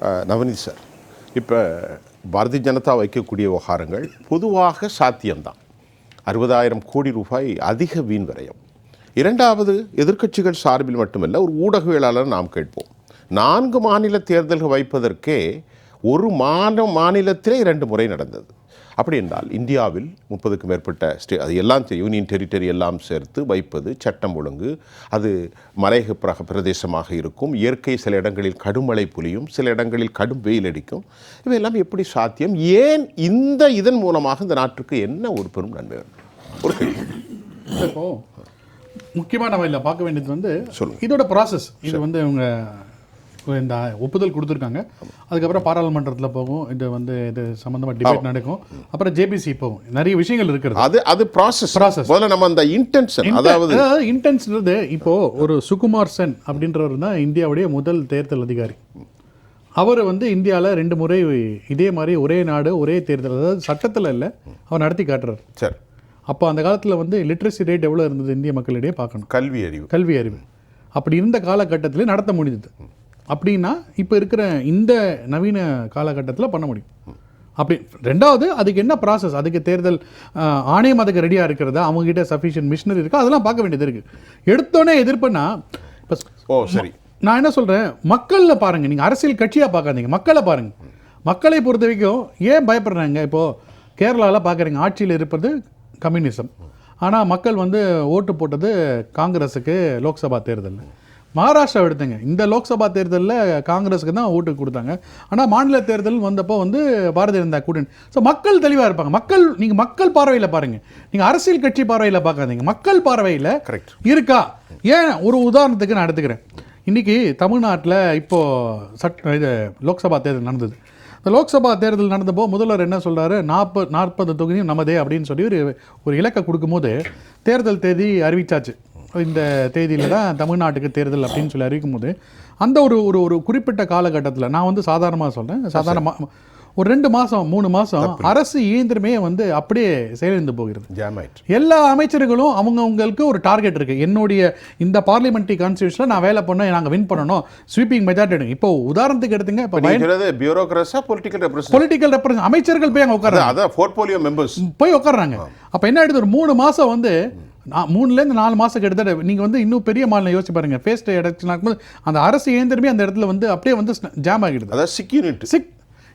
அஹ், Navneet sir இப்போ பாரதிய ஜனதா வைக்கக்கூடிய விவகாரங்கள் பொதுவாக சாத்தியம்தான். அறுபதாயிரம் கோடி ரூபாய் அதிக வீண் வரையும். இரண்டாவது எதிர்க்கட்சிகள் சார்பில் மட்டுமல்ல ஒரு ஊடகவியலாளர் நாம் கேட்போம். நான்கு மாநில தேர்தல்கள் வைப்பதற்கே ஒரு மாநில மாநிலத்திலே இரண்டு முறை நடந்தது. அப்படி என்றால் இந்தியாவில் முப்பதுக்கும் மேற்பட்ட ஸ்டே அது எல்லாம் யூனியன் டெரிட்டரி எல்லாம் சேர்த்து வைப்பது சட்டம் ஒழுங்கு. அது மலையக பிர- பிரதேசமாக இருக்கும். இயற்கை சில இடங்களில் கடுமழை புலியும் சில இடங்களில் கடும் வெயில் அடிக்கும். இவையெல்லாம் எப்படி சாத்தியம்? ஏன் இந்த இதன் மூலமாக இந்த நாட்டுக்கு என்ன ஒரு பெரும் நன்மை? ஒரு இப்போ முக்கியமாக நம்ம இதில் பார்க்க வேண்டியது வந்து. இதோட ப்ராசஸ் இது வந்து இவங்க இந்த ஒப்புதல் கொடுத்துருக்காங்க. அதுக்கப்புறம் பாராளுமன்றத்தில் போகும். இது வந்து இது சம்மந்தமாக டிபேட் நடக்கும். அப்புறம் ஜேபிசி போகும். நிறைய விஷயங்கள் இருக்கிறது. அது அது ப்ராசஸ் Process. முதல்ல நம்ம அந்த இன்டென்ஷன் அதாவது அதாவது இன்டென்ஸ்ன்றது இப்போ ஒரு சுகுமார் சென் அப்படின்றவர் தான் இந்தியாவுடைய முதல் தேர்தல் அதிகாரி. அவர் வந்து இந்தியாவில் ரெண்டு முறை இதே மாதிரி ஒரே நாடு ஒரே தேர்தல் அதாவது சட்டத்தில் இல்லை அவர் நடத்தி காட்டுறாரு. சரி. அப்போ அந்த காலத்தில் வந்து லிட்ரஸி ரேட் எவ்வளோ இருந்தது இந்திய மக்களிடையே பார்க்கணும். கல்வி அறிவு. கல்வி அறிவு. அப்படி இருந்த காலகட்டத்திலே நடத்த முடியுது அப்படின்னா இப்போ இருக்கிற இந்த நவீன காலகட்டத்தில் பண்ண முடியும். அப்படி ரெண்டாவது அதுக்கு என்ன ப்ராசஸ் அதுக்கு தேர்தல் ஆணையம் அதுக்கு ரெடியாக இருக்கிறதா? அவங்ககிட்ட சஃபிஷியன்ட் மிஷினரி இருக்கா? அதெல்லாம் பார்க்க வேண்டியது இருக்குது எடுத்தோடனே எதிர்ப்புனா இப்போ ஓ சரி. நான் என்ன சொல்கிறேன் மக்களில் பாருங்கள் நீங்கள் அரசியல் கட்சியாக பார்க்காதீங்க. மக்களை பாருங்கள் மக்களை பொறுத்த வரைக்கும் ஏன் பயப்படுறாங்க? இப்போது கேரளாவில் பார்க்குறீங்க ஆட்சியில் இருப்பது கம்யூனிசம் ஆனால் மக்கள் வந்து ஓட்டு போட்டது காங்கிரஸுக்கு லோக்சபா தேர்தலில் மகாராஷ்டிரா எடுத்துங்க. இந்த லோக்சபா தேர்தலில் காங்கிரஸுக்கு தான் ஓட்டு கொடுத்தாங்க. ஆனால் மாநில தேர்தல் வந்தப்போ வந்து பாரதிய ஜனதா கூட்டணி. ஸோ மக்கள் தெளிவாக இருப்பாங்க. மக்கள் நீங்கள் மக்கள் பார்வையில் பாருங்கள் நீங்கள் அரசியல் கட்சி பார்வையில் பார்க்காதீங்க. மக்கள் பார்வையில் கரெக்ட் இருக்கா? ஏன்? ஒரு உதாரணத்துக்கு நான் எடுத்துக்கிறேன். இன்னைக்கு தமிழ்நாட்டில் இப்போ சட்ட இது லோக்சபா தேர்தல் நடந்தது. இந்த லோக்சபா தேர்தல் நடந்தப்போ முதல்வர் என்ன சொல்றாரு? நாற்பது நாற்பது தொகுதியும் நமதே அப்படின்னு சொல்லி ஒரு ஒரு இலக்கை கொடுக்கும்போது தேர்தல் தேதி அறிவிச்சாச்சு. இந்த தேதியில் தான் தமிழ்நாட்டுக்கு தேர்தல் அப்படின்னு சொல்லி அறிவிக்கும் போது அந்த ஒரு ஒரு ஒரு குறிப்பிட்ட காலகட்டத்தில் நான் வந்து சாதாரணமாக சொல்கிறேன் சாதாரண ஒரு ரெண்டு மாதம் மூணு மாதம் அரசு இயந்திரமே வந்து அப்படியே செயலிழந்து போகிறது. எல்லா அமைச்சர்களும் அவங்கவுங்களுக்கு ஒரு டார்கெட் இருக்கு. என்னுடைய இந்த பார்லிமெண்ட்ரி கான்ஸ்டியூஷனில் நான் வேலை பண்ண நாங்கள் வின் பண்ணணும் ஸ்வீப்பிங் மெஜாரிட்டி எடுங்க. இப்போ உதாரணத்துக்கு எடுத்துங்க இப்போ பியூரோக்ரஸா பொலிட்டிக்கல் ரெப்ரசன்ட் பொலிட்டிக்கல் ரெப்ரசன்ட் அமைச்சர்கள் போய் அங்கே உட்கார்றாங்க. அதான் போர்ட்போலியோ மெம்பர்ஸ் போய் உட்கார்றாங்க. அப்போ என்ன ஆயிடுது? ஒரு மூணு மாதம் வந்து நான் மூணுலேருந்து நாலு மாதம் கிட்டத்தட்ட நீங்கள் வந்து இன்னும் பெரிய மாநிலம் யோசிச்சு பாருங்க. ஃபேஸ்ட் ஆகும்போது அந்த அரசு இயந்திரமே அந்த இடத்துல வந்து அப்படியே வந்து ஜாம் ஆகிடுது. அதாவது சிக்யூரிட்டி சிக்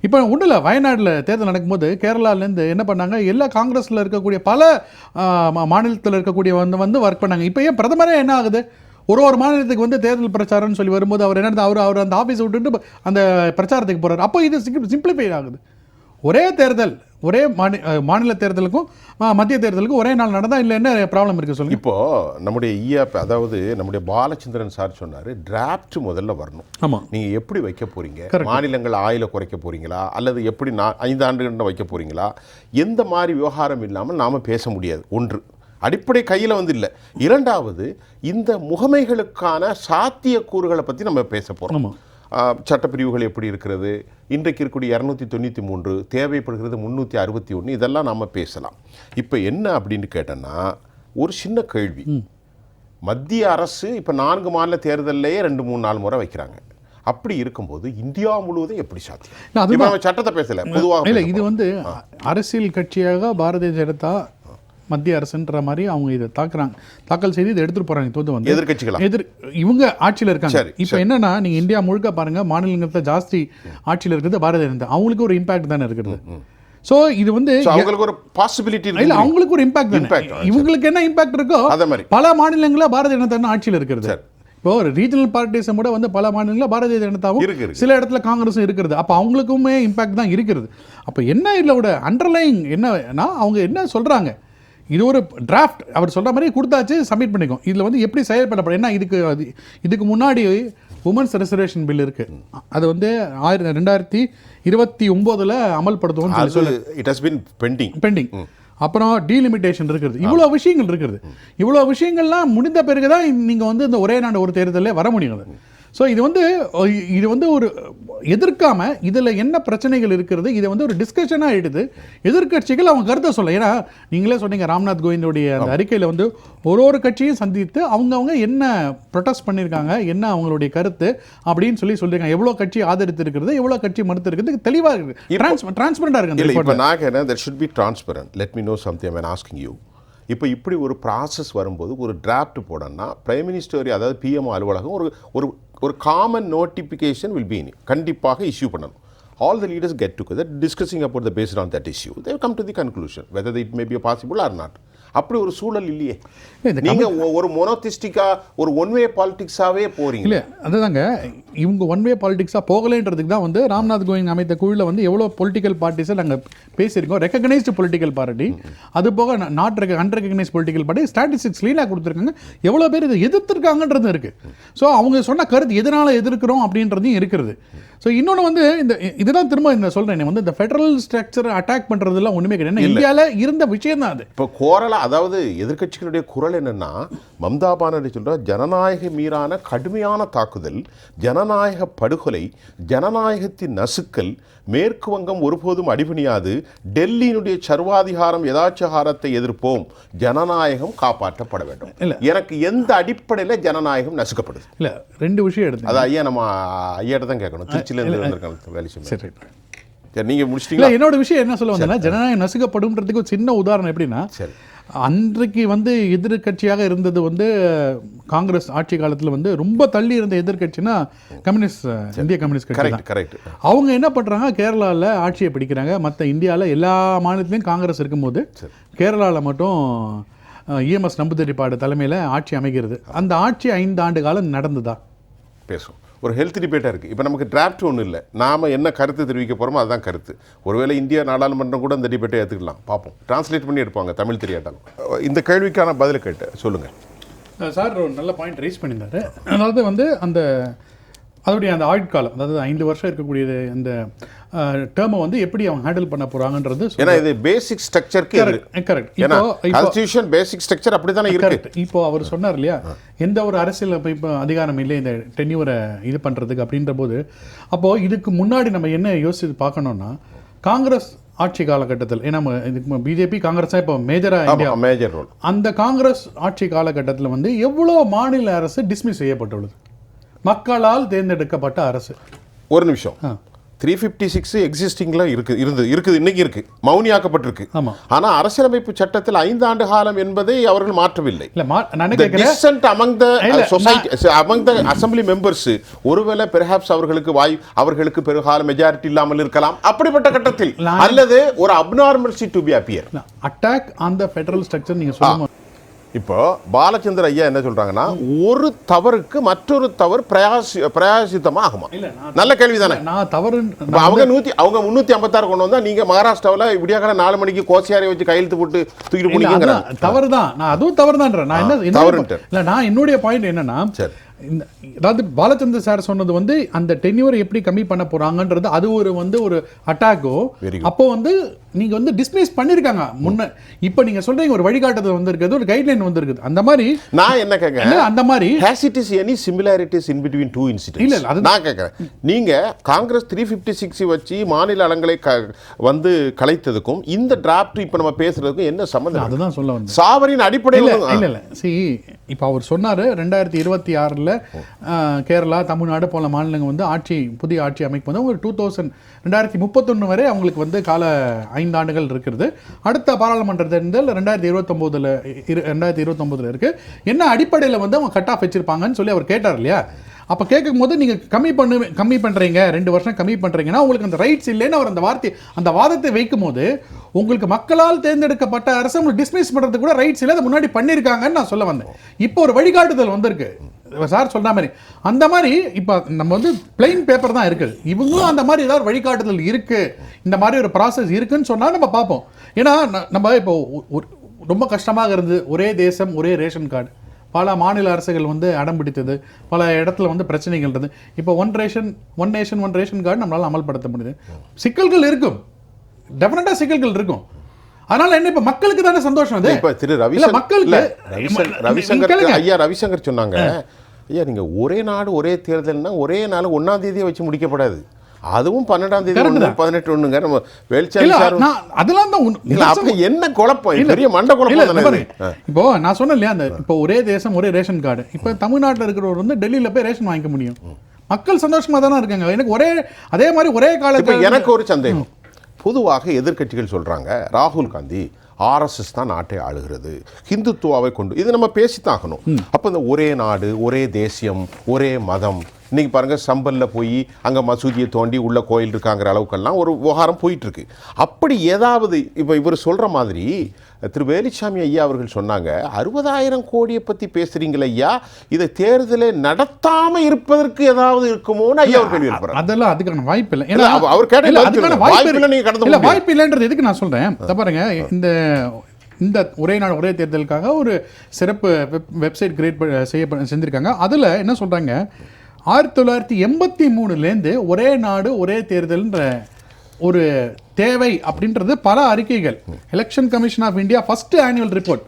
இப்போ ஒன்றும் இல்லை வயநாட்டில் தேர்தல் நடக்கும்போது கேரளாலேருந்து என்ன பண்ணாங்க? எல்லா காங்கிரஸில் இருக்கக்கூடிய பல மாநிலத்தில் இருக்கக்கூடிய வந்து வந்து ஒர்க் பண்ணாங்க. இப்போ ஏன் பிரதமரே என்ன ஆகுது? ஒரு ஒரு மாநிலத்துக்கு வந்து தேர்தல் பிரச்சாரம்னு சொல்லி வரும்போது அவர் என்ன அவர் அவர் அந்த ஆஃபீஸை விட்டுட்டு அந்த பிரச்சாரத்துக்கு போகிறார் அப்போ இது சிம்பிளிஃபை ஆகுது. ஒரே தேர்தல் ஒரே மாநி அஹ், மாநில தேர்தலுக்கும் மத்திய தேர்தலுக்கும் ஒரே நாள் நடந்தால் இல்லை என்ன ப்ராப்ளம் இருக்குது சொல்லுங்கள் இப்போ நம்முடைய ஈயா அதாவது நம்முடைய பாலச்சந்திரன் சார் சொன்னாரு டிராப்ட் முதல்ல வரணும். ஆமாம் நீங்க எப்படி வைக்க போறீங்க? மாநிலங்கள் ஆயில குறைக்க போறீங்களா? அல்லது எப்படி நான் ஐந்து ஆண்டுகள் வைக்க போறீங்களா? எந்த மாதிரி விவகாரம் இல்லாமல் நாம பேச முடியாது. ஒன்று அடிப்படை கையில் வந்து இல்லை. இரண்டாவது இந்த முகமைகளுக்கான சாத்தியக்கூறுகளை பற்றி நம்ம பேச போகிறோம் சட்டப்பிரிவுகள் எப்படி இருக்கிறது? இன்றைக்கு இருக்கக்கூடிய இரநூத்தி தொண்ணூற்றி மூன்று தேவைப்படுகிறது முந்நூற்றி அறுபத்தி ஒன்று இதெல்லாம் நாம் பேசலாம். இப்போ என்ன அப்படின்னு கேட்டோன்னா ஒரு சின்ன கேள்வி. மத்திய அரசு இப்போ நான்கு மாநில தேர்தல்லையே ரெண்டு மூணு நாலு முறை வைக்கிறாங்க. அப்படி இருக்கும்போது இந்தியா முழுவதும் எப்படி சாத்தியம்? நம்ம சட்டத்தை பேசல பொதுவாக இல்லை இது வந்து அரசியல் கட்சியாக பாரதிய ஜனதா மத்திய அரசுன்ற மாதிரி அவங்க இதை தாக்குறாங்க. தாக்கல் செய்து இதை எடுத்துட்டு போறாங்க. இப்போது வந்து எதிர்க்கட்சிகளா? எதிர் இவங்க ஆட்சியில் இருக்காங்க. இப்போ என்னன்னா நீங்க இந்தியா முழுக்க பாருங்க மாநிலங்களில் ஜாஸ்தி ஆட்சியில் இருக்கிறது பாரதிய ஜனதா. அவங்களுக்கு ஒரு இம்பாக்ட் தானே இருக்கிறது ஸோ இது வந்து அவங்களுக்கு ஒரு பாசிபிலிட்டி இல்ல அவங்களுக்கு ஒரு இம்பாக்ட் தானே. இவங்களுக்கு என்ன இம்பாக்ட் இருக்கோ அதே மாதிரி. பல மாநிலங்களில் பாரதிய ஜனதா ஆட்சியில் இருக்கிறது. சரி. இப்போ ரீஜனல் பார்ட்டிஸை கூட வந்து பல மாநிலங்களில் பாரதிய ஜனதாவும். சில இடத்துல காங்கிரஸும் இருக்கிறது. அப்போ அவங்களுக்குமே இம்பாக்ட் தான் இருக்கிறது அப்போ என்ன இதில் விட அண்டர்லைங் என்னன்னா அவங்க என்ன சொல்றாங்க? இது ஒரு டிராஃப்ட் அவர் சொல்ற மாதிரி கொடுத்தாச்சு சப்மிட் பண்ணிக்கும் இதில் வந்து எப்படி செயல்படப்படும் ஏன்னா இதுக்கு இதுக்கு முன்னாடி உமன்ஸ் ரிசர்வேஷன் பில் இருக்கு. அது வந்து ஆயிரத்தி ரெண்டாயிரத்தி இருபத்தி ஒம்போதில் அமல்படுத்துவோம்னு சொல்லி it has been pending pending அப்புறம் டீலிமிட்டேஷன் இருக்கிறது இவ்வளோ விஷயங்கள் இருக்கிறது இவ்வளோ விஷயங்கள்லாம் முடிந்த பிறகு தான் நீங்கள் வந்து இந்த ஒரே நாடு ஒரு தேர்தலே வர முடியும் ஸோ இது வந்து இது வந்து ஒரு எதிர்க்காம இதில் என்ன பிரச்சனைகள் இருக்கிறது இதை வந்து ஒரு டிஸ்கஷனாக எடுத்து எதிர்க்கட்சிகள் அவங்க கருத்தை சொல்ல. ஏன்னா நீங்களே சொன்னீங்க ராம்நாத் கோவிந்தோடைய அந்த அறிக்கையில் வந்து ஒரு ஒரு கட்சியும் சந்தித்து அவங்கவங்க என்ன ப்ரொட்டஸ்ட் பண்ணியிருக்காங்க என்ன அவங்களுடைய கருத்து அப்படின்னு சொல்லி சொல்லியிருக்காங்க எவ்வளோ கட்சி ஆதரித்து இருக்கிறது எவ்வளோ கட்சி மறுத்து இருக்கிறது தெளிவாக இருக்குது டிரான்ஸ் டிரான்ஸ்பரண்டாக இருக்கு அந்த இல்லை report. இப்போ நான் that should be transparent let me know something I'm asking you இப்போ இப்படி ஒரு ப்ராசஸ் வரும்போது ஒரு டிராஃப்ட் போடணும்னா பிரைம் மினிஸ்டர் அதாவது பிஎம் அலுவலகம் ஒரு ஒரு ஒரு காமன் நோட்டிஃபிகேஷன் வில் பி கண்டிப்பாக இஷ்யூ பண்ணணும். All the leaders get together discussing about the based on that issue they come to the conclusion whether it may be possible or not அப்படி ஒரு சூழல் இல்லையே. இந்த நீங்க ஒ- ஒரு மொனோதிஸ்டிக்கா ஒரு ஒன் வே பாலிடிக்ஸாவே போறீங்க. இல்லை அதுதாங்க இவங்க ஒன் வே பாலிடிக்ஸாக போகலைன்றதுக்கு தான் வந்து ராம்நாத் கோவிந்த் அமைத்த குழுவில் வந்து எவ்வளோ பொலிட்டிக்கல் பார்ட்டிஸை நாங்கள் பேசியிருக்கோம். ரெக்கக்னைஸ்டு பொலிட்டிக்கல் பார்ட்டி அது போக நாட் ரெக்க அன்ரெகனைஸ் பொலிட்டிக்கல் பார்ட்டி ஸ்டாட்டிஸ்டிக்ஸ் லீனாக கொடுத்துருக்காங்க. எவ்வளோ பேர் இதை எதிர்த்திருக்காங்கன்றது இருக்குது ஸோ அவங்க சொன்ன கருத்து எதனால் எதிர்க்கிறோம் அப்படின்றதையும் இருக்கிறது. ஸோ இன்னொன்று வந்து இந்த இதுதான் திரும்ப இந்த சொல்கிறேன் வந்து இந்த ஃபெடரல் ஸ்ட்ரக்சர் அட்டாக் பண்ணுறதுலாம் ஒன்றுமே கிடையாது. இந்தியாவில் இருந்த விஷயம் தான் அது. இப்போ கோரலா அதாவது எதிர்க்கட்சிகளுடைய குரல் என்னன்னா மம்தா பானர்ஜி சொல்ற ஜனநாயக மீதான கடுமையான தாக்குதல் ஜனநாயக படுகொலை ஜனநாயகத்தின் நசுக்கல் மேற்கு வங்கம் ஒருபோதும் அடிபணியாது. டெல்லியினுடைய சர்வாதிகாரம் யதாச்சகாரத்தை எதிர்ப்போம். ஜனநாயகம் காப்பாற்றப்பட வேண்டும். இல்ல. எனக்கு எந்த அடிப்படையில் ஜனநாயகம் நசுக்கப்படுது? இல்லை ரெண்டு விஷயம் எடுத்து அது ஐயா நம்ம ஐயாட்ட தான் கேட்கணும். திருச்சியிலேருந்து வந்திருக்காங்க வேலை சரி நீங்கள் முடிச்சிட்டீங்களா? என்னோட விஷயம் என்ன சொல்ல வந்தேன்னா ஜனநாயகம் நசுக்கப்படும்ன்றதுக்கு ஒரு சின்ன உதாரணம் எப்படின்னா சரி. அன்றைக்கு வந்து எதிர்க்கட்சியாக இருந்தது வந்து காங்கிரஸ் ஆட்சி காலத்துல வந்து ரொம்ப தள்ளி இருந்த எதிர்க்கட்சினா கம்யூனிஸ்ட் இந்திய கம்யூனிஸ்ட் கட்சி கரெக்ட் கரெக்ட் அவங்க என்ன பண்றாங்க? கேரளால ஆட்சியை பிடிக்கிறாங்க. மற்ற இந்தியால எல்லா மாநிலத்திலையும் காங்கிரஸ் இருக்கும்போது கேரளால மட்டும் இஎம்எஸ் நம்புதிரிப்பாடு தலைமையில ஆட்சி அமைகிறது. அந்த ஆட்சி ஐந்து ஆண்டு காலம் நடந்ததா? பேசும் ஒரு ஹெல்த் டிபேட்டாக இருக்குது இப்போ நமக்கு டிராஃப்ட் ஒன்றும் இல்லை. நாம் என்ன கருத்து தெரிவிக்க போகிறோமோ அதுதான் கருத்து. ஒருவேளை இந்தியா நாடாளுமன்றம் கூட இந்த டிபேட்டை ஏற்றுக்கலாம் பார்ப்போம். டிரான்ஸ்லேட் பண்ணி எடுப்பாங்க. தமிழ் தெரியாட்டாலும். இந்த கேள்விக்கான பதில் கேட்டு சொல்லுங்கள் சார் ஒரு நல்ல பாயிண்ட் ரைஸ் பண்ணியிருந்தாரு. அதாவது வந்து அந்த அதோடைய அந்த ஆயுட்காலம் அதாவது ஐந்து வருஷம் இருக்கக்கூடிய அந்த டேர்மை வந்து எப்படி அவங்க ஹேண்டில் பண்ண போறாங்கன்றது ஏன்னா இது பேசிக் ஸ்ட்ரக்சருக்கு கரெக்ட் இப்போ கான்ஸ்டியூஷன் பேசிக் ஸ்ட்ரக்சர் அப்படி தானே இருக்கு. கரெக்ட் இப்போ அவர் சொன்னார் இல்லையா? எந்த ஒரு அரசியல் இப்போ அதிகாரம் இல்லை இந்த டென்யூரை இது பண்றதுக்கு அப்படின்ற போது அப்போ இதுக்கு முன்னாடி நம்ம என்ன யோசிச்சு பார்க்கணும்னா காங்கிரஸ் ஆட்சி காலகட்டத்தில் ஏன்னா இதுக்கு பிஜேபி காங்கிரஸ் இப்போ மேஜரா இந்தியா மேஜர் ரோல் அந்த காங்கிரஸ் ஆட்சி காலகட்டத்தில் வந்து எவ்வளோ மாநில அரசு டிஸ்மிஸ் செய்யப்பட்டுள்ளது? மக்களால் தேர்ந்தெடுக்கப்பட்ட அரசு. ஒரு நிமிஷம். த்ரீ ஃபிஃப்டி சிக்ஸ் எக்ஸிஸ்டிங்கில் இருக்குது இருந்தது இருக்குது இன்னைக்கு இருக்கு. மௌனியாக்கப்பட்டிருக்கு. ஆமா. ஆனால் அரசியலமைப்பு சட்டத்தில் ஐந்து ஆண்டு காலம் என்பதை அவர்கள் மாற்றவில்லை. இல்ல மா நான் என்ன the கேட்கிறேன்? dissent among the uh, இல்ல, society among the assembly members ஒருவேளை பெர்ஹாப்ஸ் அவர்களுக்கு வாய் அவர்களுக்கு பெருகால மெஜாரிட்டி இல்லாமல் இருக்கலாம். அப்படிப்பட்ட கட்டத்தில் அல்லது ஒரு abnormalcy to be appear attack on the federal structure நீங்க சொல்லுங்க இப்போ பாலச்சந்திர ஐயா என்ன சொல்றாங்கன்னா ஒரு தவறுக்கு மற்றொரு தவறு பிரயாசி பிரயாசித்தமா ஆகுமா நல்ல கேள்வி தானே நான் தவறு அவங்க நூத்தி அவங்க முன்னூத்தி ஐம்பத்தாறு கொண்டு வந்தா நீங்க மகாராஷ்டிராவில் விடியாக்கால நாலு மணிக்கு கோசியாரை வச்சு கையெழுத்து போட்டு தூக்கிட்டு போனீங்கிறாங்க தவறு தான் நான் அதுவும் தவறு தான் நான் என்ன தவறுன்ட்டு. இல்ல நான் என்னுடைய பாயிண்ட் என்னன்னா சரி. இந்த அதாவது பாலச்சந்திர சார் சொன்னது வந்து அந்த டென்யூரை எப்படி கம்மி பண்ண போறாங்கன்றது அது ஒரு வந்து ஒரு அட்டாக்கோ அப்போ வந்து நீங்க வந்து டிஸ்மிஸ் பண்ணிருக்காங்க. முன்ன இப்போ நீங்க சொல்றீங்க ஒரு வழிகாட்டுதல் வந்திருக்குது ஒரு கைட்லைன் வந்திருக்குது. அந்த மாதிரி நான் என்ன கேட்கறேன் அந்த மாதிரி has it is any similarities in between two இல்ல, இன்சிடென்ட்ஸ் இல்ல, அது- நான் கேட்குறேன் நீங்க காங்கிரஸ் த்ரீ ஃபிஃப்டி சிக்ஸ் வச்சு மாநில அலங்களை க வந்து கலைத்ததுக்கும் இந்த டிராப்ட் இப்போ நம்ம பேசுறதுக்கும் என்ன சம்மந்தம் அதுதான் சொல்ல வந்தேன். சாவரின் அடிப்படையில் இல்ல இல்ல சி இப்போ அவர் சொன்னாரு ரெண்டாயிரத்தி இருபத்தி ஆறில் கேரளா தமிழ்நாடு போல மாநிலங்கள் வந்து ஆட்சி புதிய ஆட்சி அமைப்பு வந்து ஒரு டூ தௌசண்ட் ரெண்டாயிரத்தி முப்பத்தொன்று வரை அவங்களுக்கு வந்து கால ஐந்தாண்டுகள் இருக்கிறது. அடுத்த பாராளுமன்ற தேர்தல் ரெண்டாயிரத்தி இருபத்தொம்போதில் ரெண்டாயிரத்தி இருபத்தொம்போதில் இருக்கு. என்ன அடிப்படையில் வந்து அவங்க கட் ஆஃப் வச்சிருப்பாங்கன்னு சொல்லி அவர் கேட்டார் இல்லையா? அப்போ கேட்கும் போது நீங்கள் கம்மி பண்ணு கம்மி பண்ணுறீங்க ரெண்டு வருஷம் கம்மி பண்ணுறீங்கன்னா உங்களுக்கு அந்த ரைட்ஸ் இல்லைன்னு அவர் அந்த வார்த்தை அந்த வாதத்தை வைக்கும் போது உங்களுக்கு மக்களால் தேர்ந்தெடுக்கப்பட்ட அரசு உங்களுக்கு டிஸ்மிஸ் பண்ணுறது கூட ரைட்ஸ் இல்லை அதை முன்னாடி பண்ணியிருக்காங்கன்னு நான் சொல்ல வந்தேன். இப்போ ஒரு வழிகாட்டுதல் வந்திருக்கு. சார் சொல்ற மாதிரி அந்த மாதிரி இப்போ நம்ம வந்து பிளெயின் பேப்பர் தான் இருக்குது. இவங்களும் அந்த மாதிரி ஏதாவது வழிகாட்டுதல் இருக்கு. இந்த மாதிரி ஒரு ப்ராசஸ் இருக்குன்னு சொன்னால் நம்ம பார்ப்போம். ஏன்னா ந- நம்ம இப்போ ரொம்ப கஷ்டமாக இருந்தது. ஒரே தேசம் ஒரே ரேஷன் கார்டு. பல மாநில அரசுகள் வந்து அடம் பிடித்தது. பல இடத்துல வந்து பிரச்சனைகள் இருந்தது. இப்போ one ration one nation one ration card நம்மளால் அமல்படுத்த முடியுது. சிக்கல்கள் இருக்கும். டெஃபினட்டாக சிக்கல்கள் இருக்கும். அதனால என்ன இப்போ மக்களுக்கு தானே சந்தோஷம் அது? இப்ப திரு ரவிசங்கர் மக்களுக்கு- ரவிசங்கர் நீங்க. ஐயா ரவிசங்கர் சொன்னாங்க ஐயா நீங்கள் ஒரே நாடு ஒரே தேர்தல்னா ஒரே நாள் ஒன்றாம் தேதியை வச்சு முடிக்கப்படாது. அதுவும் பன்னெண்டாம் தேதி ஒன்று தான். பதினெட்டு ஒண்ணுங்க நம்ம வேல்சாமி இல்ல சார் நான் அதெல்லாம் தான் அப்ப என்ன குழப்பம்? பெரிய மண்ட குழப்பம்? இப்போ நான் சொன்னேன் இல்லையா அந்த இப்போ ஒரே தேசம் ஒரே ரேஷன் கார்டு. இப்போ தமிழ்நாட்டுல இருக்கிறவர் வந்து டெல்லியில போய் ரேஷன் வாங்கிக்க முடியும். மக்கள் சந்தோஷமா தானே இருக்காங்க. எனக்கு ஒரே அதே மாதிரி ஒரே காலத்துல எனக்கு ஒரு சந்தேகம். பொதுவாக எதிர்க்கட்சிகள் சொல்றாங்க ராகுல் காந்தி ஆர்எஸ்எஸ் தான் நாட்டை ஆளுகிறது ஹிந்துத்துவாவை கொண்டு இது நம்ம பேசித்தான் ஆகணும். அப்போ இந்த ஒரே நாடு ஒரே தேசியம் ஒரே மதம் இன்னைக்கு பாருங்க சம்பல்ல போய் அங்க மசூதியை தோண்டி உள்ள கோயில் இருக்காங்கிற அளவுக்கெல்லாம் ஒரு விவகாரம் போயிட்டு இருக்கு. அப்படி ஏதாவது இப்போ இவர் சொல்ற மாதிரி திரு வேலுச்சாமி ஐயா அவர்கள் சொன்னாங்க அறுபதாயிரம் கோடியை பத்தி பேசுறீங்களே ஐயா இதை தேர்தலை நடத்தாம இருப்பதற்கு ஏதாவது இருக்குமோன்னு ஐயா அவர் கேள்வி எழுப்புறாரு. அதெல்லாம் அதுக்கான வாய்ப்பு இல்லை அவ- அவர் கேட்ட அதுக்கான. வாய்ப்பு இல்லை, இல்லை. நீங்க கடந்து இல்ல வாய்ப்பு இல்லைன்றது எதுக்கு நான் சொல்றேன் இத பாருங்க இந்த இந்த ஒரே நாடு ஒரே தேர்தலுக்காக ஒரு சிறப்பு வெப் வெப்சைட் கிரியேட் செய்ய செஞ்சிருக்காங்க அதுல என்ன சொல்றாங்க ஆயிரத்தி தொள்ளாயிரத்தி எண்பத்தி மூணுலேருந்து ஒரே நாடு ஒரே தேர்தல்ன்ற ஒரு தேவை அப்படின்றது பல அறிக்கைகள். Election commission of India first annual report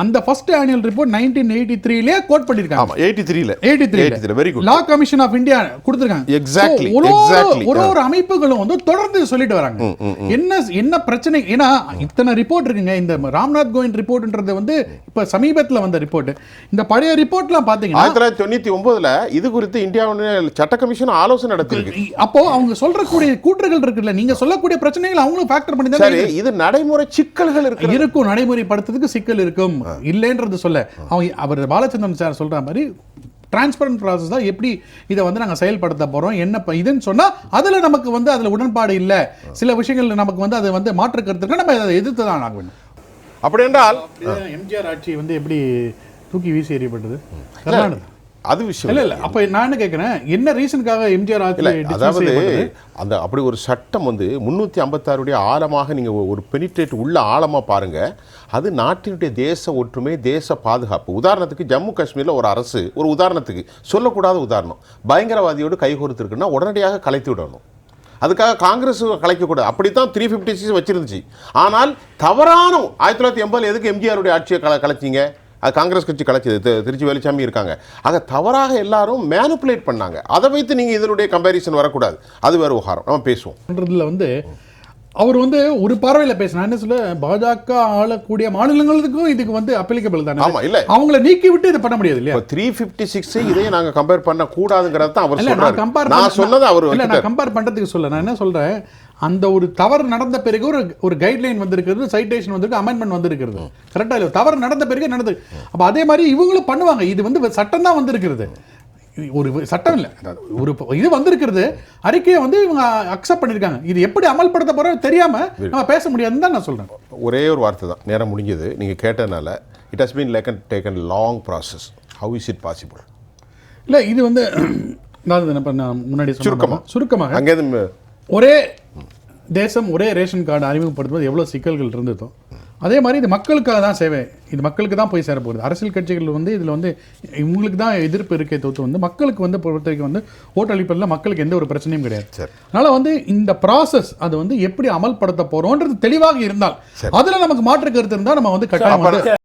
அந்த first annual report nineteen eighty த்ரீலேயே quote பண்ணியிருக்காங்க ஆமா எயிட்டி த்ரீல eighty three very good law commission of India கொடுத்துருக்காங்க. So, ஒரு ஒரு- அமைப்புகளும் வந்து தொடர்ந்து சொல்லிட்டு வராங்க. என்ன என்ன பிரச்சனை? ஏன்னா இத்தனை ரிப்போர்ட் இருக்குங்க. இந்த ராம்நாத் கோவிந்த் ரிப்போர்ட்ன்றது வந்து இப்ப சமீபத்துல வந்த ரிப்போர்ட் இந்த பழைய ரிப்போர்ட்லாம் பாத்தீங்கன்னா ஆயிரத்தி தொள்ளாயிரத்தி தொண்ணூத்தி ஒன்பதுல இது குறித்து இந்தியாவுடைய சட்ட கமிஷன் ஆலோசனை நடத்திருக்கு அப்போ அவங்க சொல்றக்கூடிய கூற்றுகள் இருக்குல்ல. நீங்க சொல்லக்கூடிய பிரச்சனைகள் அவங்களும் ஃபேக்டர் பண்ணி இது நடைமுறை சிக்கல்கள் இருக்கு இருக்கும் நடைமுறைப்படுத்துறதுக்கு சிக்கல் இருக்கும். இல்லைன்றது சொல்ல. அவங்க அவர் பாலச்சந்திரன் சார் சொல்ற மாதிரி டிரான்ஸ்பரண்ட் ப்ராசஸ் தான் எப்படி இதை வந்து நாங்கள் செயல்படுத்த போறோம் என்ன இதுன்னு சொன்னா அதுல நமக்கு வந்து அதுல உடன்பாடு இல்ல. சில விஷயங்கள் நமக்கு வந்து அதை வந்து மாற்று கருத்துக்கு நம்ம அதை எதிர்த்து தான் ஆக வேண்டும் அப்படி என்றால் எம்ஜிஆர் ஆட்சி வந்து எப்படி தூக்கி வீசி எறியப்பட்டது? அது விஷயம் இல்ல இல்ல. அப்ப நான் என்ன கேட்கிறேன் என்ன ரீசனுக்காக எம்ஜிஆர் ஆட்சி அதாவது? அந்த அப்படி ஒரு சட்டம் வந்து முன்னூத்தி ஐம்பத்தாறுடைய ஆழமாக நீங்க ஒரு பெனிட்ரேட் உள்ள ஆழமா பாருங்க. அது நாட்டினுடைய தேச ஒற்றுமை தேச பாதுகாப்பு. உதாரணத்துக்கு ஜம்மு காஷ்மீர்ல ஒரு அரசு ஒரு உதாரணத்துக்கு சொல்லக்கூடாத உதாரணம். பயங்கரவாதியோடு கைகோர்த்து இருக்குன்னா உடனடியாக கலைத்து விடணும். அதுக்காக காங்கிரஸ் கலைக்கக்கூடாது. அப்படித்தான் த்ரீ ஃபிஃப்டி சிக்ஸ் வச்சிருந்துச்சு. ஆனால் தவறான ஆயிரத்தி தொள்ளாயிரத்தி எண்பதுல எதுக்கு எம்ஜிஆருடைய ஆட்சியை கல கலைச்சிங்க? அது காங்கிரஸ் கட்சி கலைச்சது. திருச்சி வேலுச்சாமி இருக்காங்க. ஆக தவறாக எல்லாரும் மேனுப்புலேட் பண்ணாங்க. அதை வைத்து நீங்கள் இதனுடைய கம்பேரிசன் வரக்கூடாது. அது வேறு விவகாரம் நம்ம பேசுவோம். வந்து அவர் வந்து ஒரு பார்வையில பேசினா என்ன சொல்ல பாஜக ஆளக்கூடிய மாநிலங்களுக்கும் இதுக்கு வந்து அப்ளிகபிள் தானே. ஆமா இல்ல. அவங்கள நீக்கி விட்டு இதை பண்ண முடியாது இல்லையா? த்ரீ ஃபிஃப்டி சிக்ஸ் இதையும் நாங்கள் கம்பேர் பண்ண கூடாதுங்கிறது தான் அவர் நான் கம்பேர் நான் சொன்னது அவர் இல்ல. நான் கம்பேர் பண்றதுக்கு சொல்ல நான் என்ன சொல்றேன்? அந்த ஒரு தவறு நடந்த பிறகு ஒரு ஒரு கைட்லைன் வந்திருக்கிறது சைட்டேஷன் வந்திருக்கு அமெண்ட்மெண்ட் வந்திருக்கிறது. கரெக்டா இல்ல தவறு நடந்த பிறகு நடந்து அப்ப அதே மாதிரி இவங்களும் பண்ணுவாங்க. இது வந்து சட்டம் தான் வந்திருக்கிறது. ஒரு சட்டம் இல்ல. ஒரு இது வந்திருக்கிறது. அறிக்கையை வந்து இவங்க அக்செப்ட் பண்ணிருக்காங்க. இது எப்படி அமல்படுத்த போறோம் தெரியாம நம்ம பேச முடியாதுன்னு தான் நான் சொல்றேன். ஒரே ஒரு வார்த்தை தான். நேரம் முடிஞ்சது. நீங்கள் கேட்டதுனால it has been லேக்கன் taken long process how is it possible இல்ல இது வந்து நான் முன்னாடி சொன்ன சுருக்கமா. மாதிரி, சுருக்கமாக அங்கேருந்து ஒரே தேசம் ஒரே ரேஷன் கார்டு அறிமுகப்படுத்தும்போது எவ்வளோ சிக்கல்கள் இருந்ததோ அதே மாதிரி இது மக்களுக்காக தான் சேவை. இது மக்களுக்கு தான் போய் சேரப்போகுது. அரசியல் கட்சிகள் வந்து இதில் வந்து இவங்களுக்கு தான் எதிர்ப்பு இருக்கே தவிர்த்து வந்து மக்களுக்கு வந்து பொறுத்த வரைக்கும் வந்து ஓட்டளிப்பதில் மக்களுக்கு எந்த ஒரு பிரச்சனையும் கிடையாது. சரி. அதனால வந்து இந்த ப்ராசஸ் அது வந்து எப்படி அமல்படுத்த போறோன்றது தெளிவாக இருந்தால் அதுல நமக்கு மாற்று கருத்து இருந்தால் நம்ம வந்து கட்டாயம்